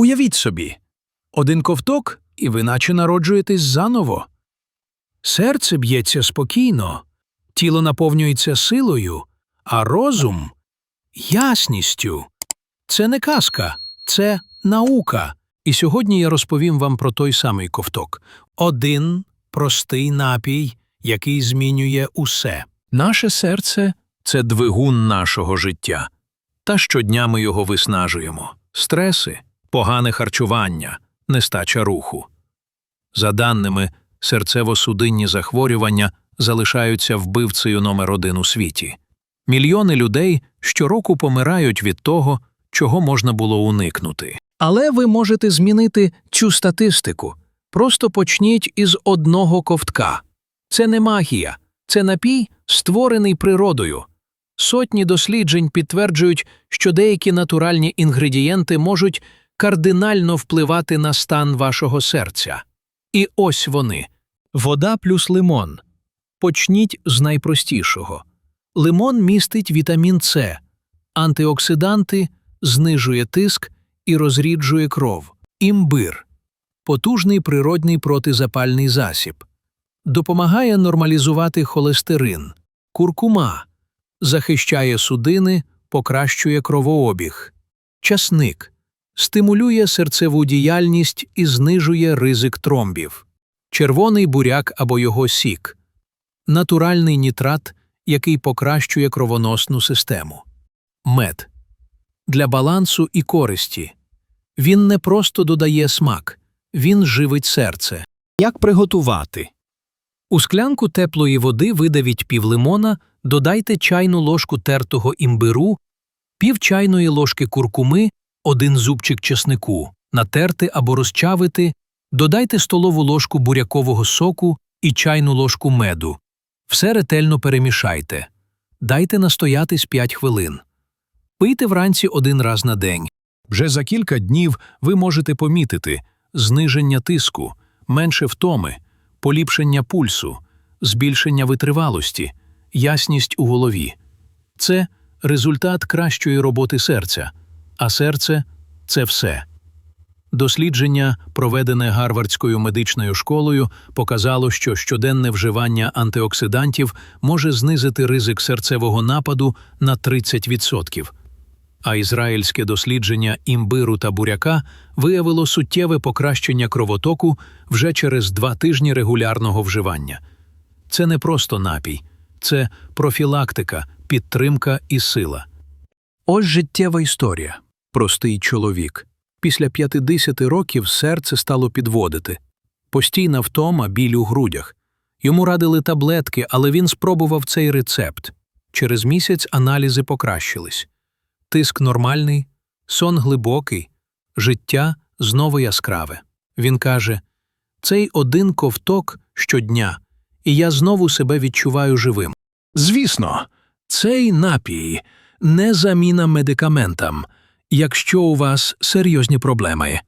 Уявіть собі, один ковток, і ви наче народжуєтесь заново. Серце б'ється спокійно, тіло наповнюється силою, а розум ясністю. Це не казка, це наука. І сьогодні я розповім вам про той самий ковток. Один простий напій, який змінює усе. Наше серце це двигун нашого життя. Та щодня ми його виснажуємо. Стреси, погане харчування, нестача руху. За даними, серцево-судинні захворювання залишаються вбивцею номер один у світі. Мільйони людей щороку помирають від того, чого можна було уникнути. Але ви можете змінити цю статистику. Просто почніть із одного ковтка. Це не магія, це напій, створений природою. Сотні досліджень підтверджують, що деякі натуральні інгредієнти можуть кардинально впливати на стан вашого серця. І ось вони вода плюс лимон. Почніть з найпростішого. Лимон містить вітамін С, антиоксиданти, знижує тиск і розріджує кров. Імбир потужний природний протизапальний засіб. Допомагає нормалізувати холестерин, куркума, захищає судини, покращує кровообіг. Часник стимулює серцеву діяльність і знижує ризик тромбів. Червоний буряк або його сік натуральний нітрат, який покращує кровоносну систему. Мед для балансу і користі. Він не просто додає смак, він живить серце. Як приготувати? У склянку теплої води видавіть пів лимона, додайте чайну ложку тертого імбиру, пів чайної ложки куркуми, один зубчик чеснику, натерти або розчавити, додайте столову ложку бурякового соку і чайну ложку меду. Все ретельно перемішайте. Дайте настоятись 5 хвилин. Пийте вранці один раз на день. Вже за кілька днів ви можете помітити зниження тиску, менше втоми, поліпшення пульсу, збільшення витривалості, ясність у голові. Це результат кращої роботи серця, а серце це все. Дослідження, проведене Гарвардською медичною школою, показало, що щоденне вживання антиоксидантів може знизити ризик серцевого нападу на 30%. А ізраїльське дослідження імбиру та буряка виявило суттєве покращення кровотоку вже через два тижні регулярного вживання. Це не просто напій, це профілактика, підтримка і сила. Ось життєва історія. Простий чоловік. Після 50 років серце стало підводити. Постійна втома, біль у грудях. Йому радили таблетки, але він спробував цей рецепт. Через місяць аналізи покращились. Тиск нормальний, сон глибокий, життя знову яскраве. Він каже: цей один ковток щодня, і я знову себе відчуваю живим. Звісно, цей напій не заміна медикаментам, якщо у вас серйозні проблеми.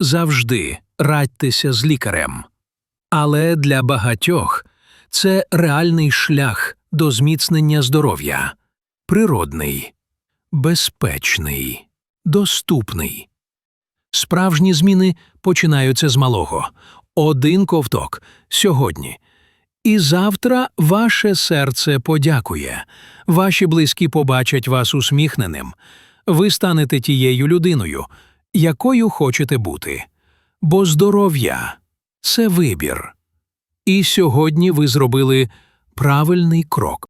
Завжди радьтеся з лікарем. Але для багатьох це реальний шлях до зміцнення здоров'я, природний, безпечний, доступний. Справжні зміни починаються з малого. Один ковток сьогодні. І завтра ваше серце подякує, ваші близькі побачать вас усміхненим. Ви станете тією людиною, якою хочете бути. Бо здоров'я це вибір. І сьогодні ви зробили правильний крок.